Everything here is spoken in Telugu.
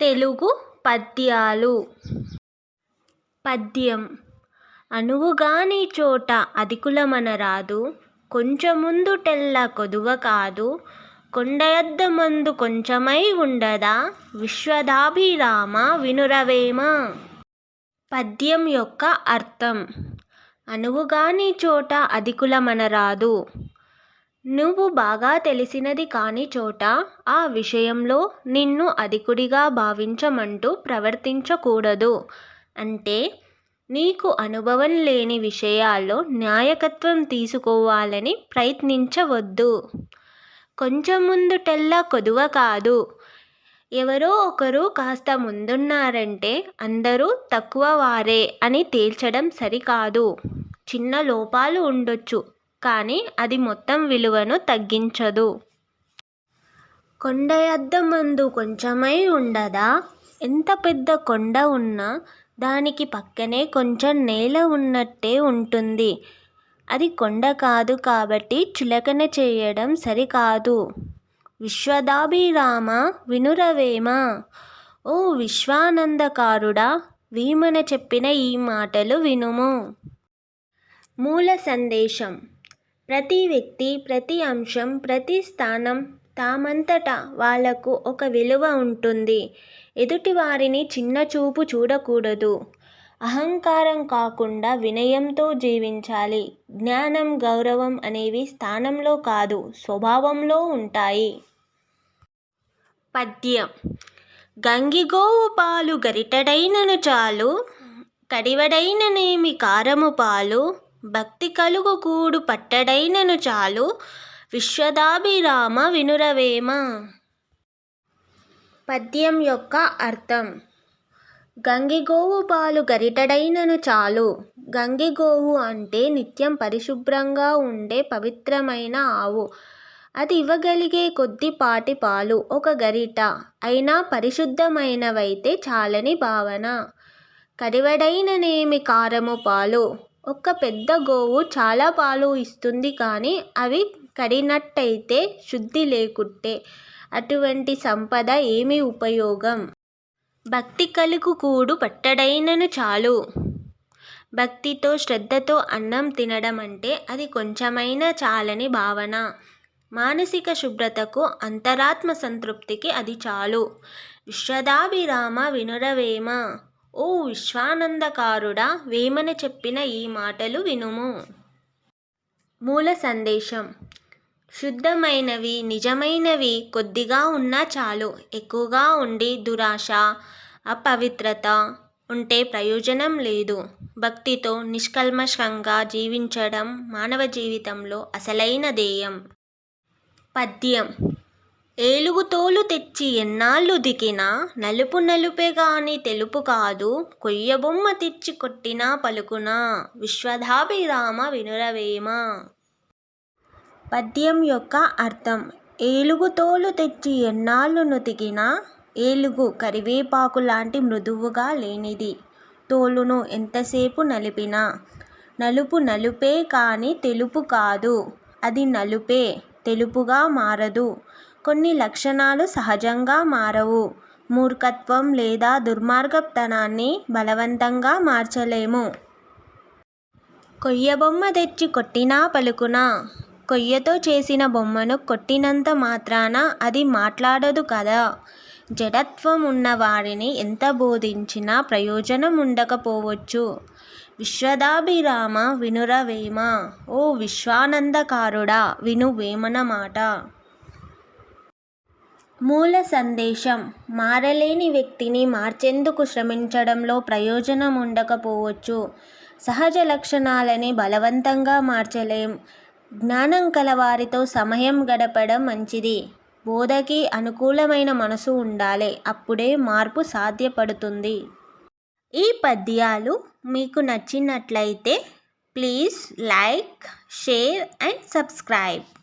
తెలుగు పద్యాలు. పద్యం. అనువుగాని చోట అధికులమన అధికులమనరాదు కొంచెముందుటెల్ల కొదువ కాదు. కొండయద్దమందు కొంచెమై ఉండదా? విశ్వదాభిరామ వినురవేమ. పద్యం యొక్క అర్థం. అనువుగాని చోట అధికులమనరాదు. నువ్వు బాగా తెలిసినది కాని చోట ఆ విషయంలో నిన్ను అధికుడిగా భావించమంటూ ప్రవర్తించకూడదు. అంటే నీకు అనుభవం లేని విషయాల్లో నాయకత్వం తీసుకోవాలని ప్రయత్నించవద్దు. కొంచెం ముందుటెల్లా కొదువ కాదు. ఎవరో ఒకరు కాస్త ముందున్నారంటే అందరూ తక్కువ వారే అని తేల్చడం సరికాదు. చిన్న లోపాలు ఉండొచ్చు. కానీ అది మొత్తం విలువను తగ్గించదు. కొండయద్దమందు కొంచెమై ఉండదా? ఎంత పెద్ద కొండ ఉన్నా దానికి పక్కనే కొంచెం నేల ఉన్నట్టే ఉంటుంది. అది కొండ కాదు కాబట్టి చులకన చేయడం సరికాదు. విశ్వదాభిరామ వినురవేమ. ఓ విశ్వానందకారుడా వీమన చెప్పిన ఈ మాటలు వినుము. మూల సందేశం. ప్రతి వ్యక్తి ప్రతి అంశం ప్రతి స్థానం తామంతట వాళ్ళకు ఒక విలువ ఉంటుంది. ఎదుటివారిని చిన్నచూపు చూడకూడదు. అహంకారం కాకుండా వినయంతో జీవించాలి. జ్ఞానం గౌరవం అనేవి స్థానంలో కాదు స్వభావంలో ఉంటాయి. పద్యం. గంగిగోవు పాలు గరిటడైనను చాలు కడివడైననేమి కారము పాలు భక్తి కలుగుకూడు పట్టడైనను చాలు విశ్వదాభిరామ వినురవేమ. పద్యం యొక్క అర్థం. గంగిగోవు పాలు గరిటడైనను చాలు. గంగిగోవు అంటే నిత్యం పరిశుభ్రంగా ఉండే పవిత్రమైన ఆవు. అది ఇవ్వగలిగే కొద్దిపాటి పాలు ఒక గరిట. అయినా పరిశుద్ధమైనవైతే చాలని భావన. కడివడైననేమి కారము పాలు? ఒక పెద్ద గోవు చాలా పాలు ఇస్తుంది కానీ అవి కడినట్టయితే శుద్ధి లేకుట్టే అటువంటి సంపద ఏమి ఉపయోగం. భక్తి కలుగు కూడు పట్టడైనను చాలు. భక్తితో శ్రద్ధతో అన్నం తినడం అంటే అది కొంచెమైనా చాలని భావన. మానసిక శుభ్రతకు అంతరాత్మ సంతృప్తికి అది చాలు. విశ్వదాభిరామ వినురవేమ. ఓ విశ్వానందకారుడా వేమన చెప్పిన ఈ మాటలు వినుము. మూల సందేశం. శుద్ధమైనవి నిజమైనవి కొద్దిగా ఉన్నా చాలు. ఎక్కువగా ఉండి దురాశ అపవిత్రత ఉంటే ప్రయోజనం లేదు. భక్తితో నిష్కల్మషంగా జీవించడం మానవ జీవితంలో అసలైన ధ్యేయం. పద్యం. ఏలుగుతోలు తెచ్చి ఎన్నాళ్ళు దికినా నలుపు నలుపే గాని తెలుపు కాదు కొయ్యబొమ్మ తెచ్చి కొట్టినా పలుకునా. విశ్వధాభిరామ వినురవేమ. పద్యం యొక్క అర్థం ఏలుగు తోలు తెచ్చి ఎన్నాళ్ళు నుతికినా ఏలుగు కరివేపాకు లాంటి మృదువుగా లేనిది. తోలును ఎంతసేపు నలిపినా? నలుపు నలుపే కానీ తెలుపు కాదు. అది నలుపే తెలుపుగా మారదు. కొన్ని లక్షణాలు సహజంగా మారవు. మూర్ఖత్వం లేదా దుర్మార్గతనాన్ని బలవంతంగా మార్చలేము. కొయ్యబొమ్మ తెచ్చి కొట్టినా పలుకునా కొయ్యతో చేసిన బొమ్మను కొట్టినంత మాత్రాన అది మాట్లాడదు కదా. జడత్వం ఉన్నవారిని ఎంత బోధించినా ప్రయోజనం ఉండకపోవచ్చు. విశ్వదాభిరామ వినురవేమ ఓ విశ్వానందకారుడా విను వేమన మాట. మూల సందేశం. మారలేని వ్యక్తిని మార్చేందుకు శ్రమించడంలో ప్రయోజనం ఉండకపోవచ్చు. సహజ లక్షణాలని బలవంతంగా మార్చలేం. జ్ఞానం కలవారితో సమయం గడపడం మంచిది. బోధకి అనుకూలమైన మనసు ఉండాలి అప్పుడే మార్పు సాధ్యపడుతుంది. ఈ పద్యాలు మీకు నచ్చినట్లయితే please like share and subscribe.